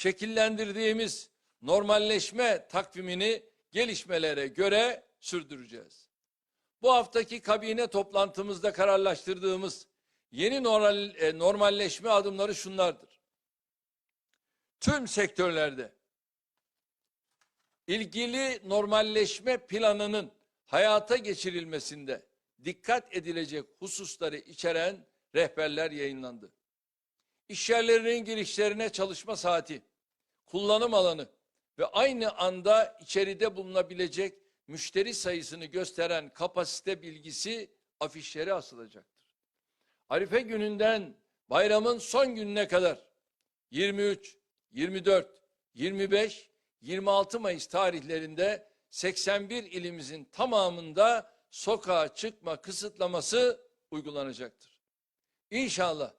şekillendirdiğimiz normalleşme takvimini gelişmelere göre sürdüreceğiz. Bu haftaki kabine toplantımızda kararlaştırdığımız yeni normal, e, normalleşme adımları şunlardır. Tüm sektörlerde ilgili normalleşme planının hayata geçirilmesinde dikkat edilecek hususları içeren rehberler yayınlandı. İşyerlerinin girişlerine çalışma saati, kullanım alanı ve aynı anda içeride bulunabilecek müşteri sayısını gösteren kapasite bilgisi afişleri asılacaktır. Arife gününden bayramın son gününe kadar 23, 24, 25, 26 Mayıs tarihlerinde 81 ilimizin tamamında sokağa çıkma kısıtlaması uygulanacaktır. İnşallah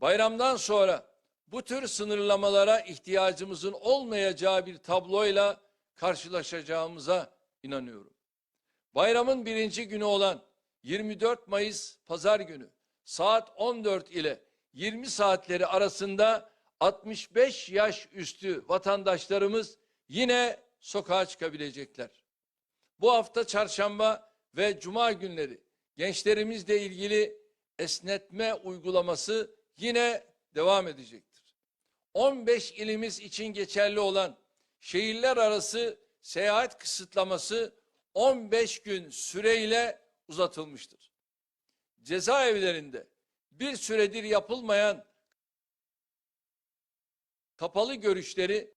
bayramdan sonra bu tür sınırlamalara ihtiyacımızın olmayacağı bir tabloyla karşılaşacağımıza inanıyorum. Bayramın birinci günü olan 24 Mayıs Pazar günü saat 14 ile 20 saatleri arasında 65 yaş üstü vatandaşlarımız yine sokağa çıkabilecekler. Bu hafta çarşamba ve cuma günleri gençlerimizle ilgili esnetme uygulaması yine devam edecektir. 15 ilimiz için geçerli olan şehirler arası seyahat kısıtlaması 15 gün süreyle uzatılmıştır. Cezaevlerinde bir süredir yapılmayan kapalı görüşleri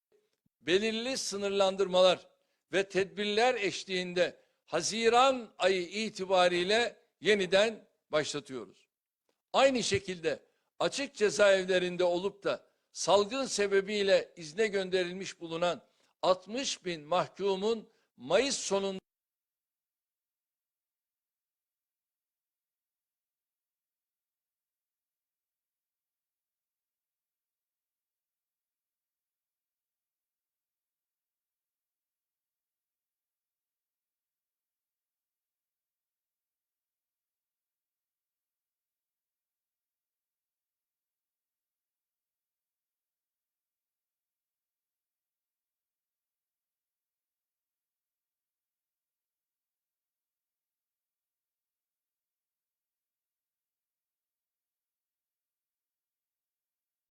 belirli sınırlandırmalar ve tedbirler eşliğinde Haziran ayı itibariyle yeniden başlatıyoruz. Aynı şekilde açık cezaevlerinde olup da salgın sebebiyle izne gönderilmiş bulunan 60 bin mahkumun Mayıs sonunda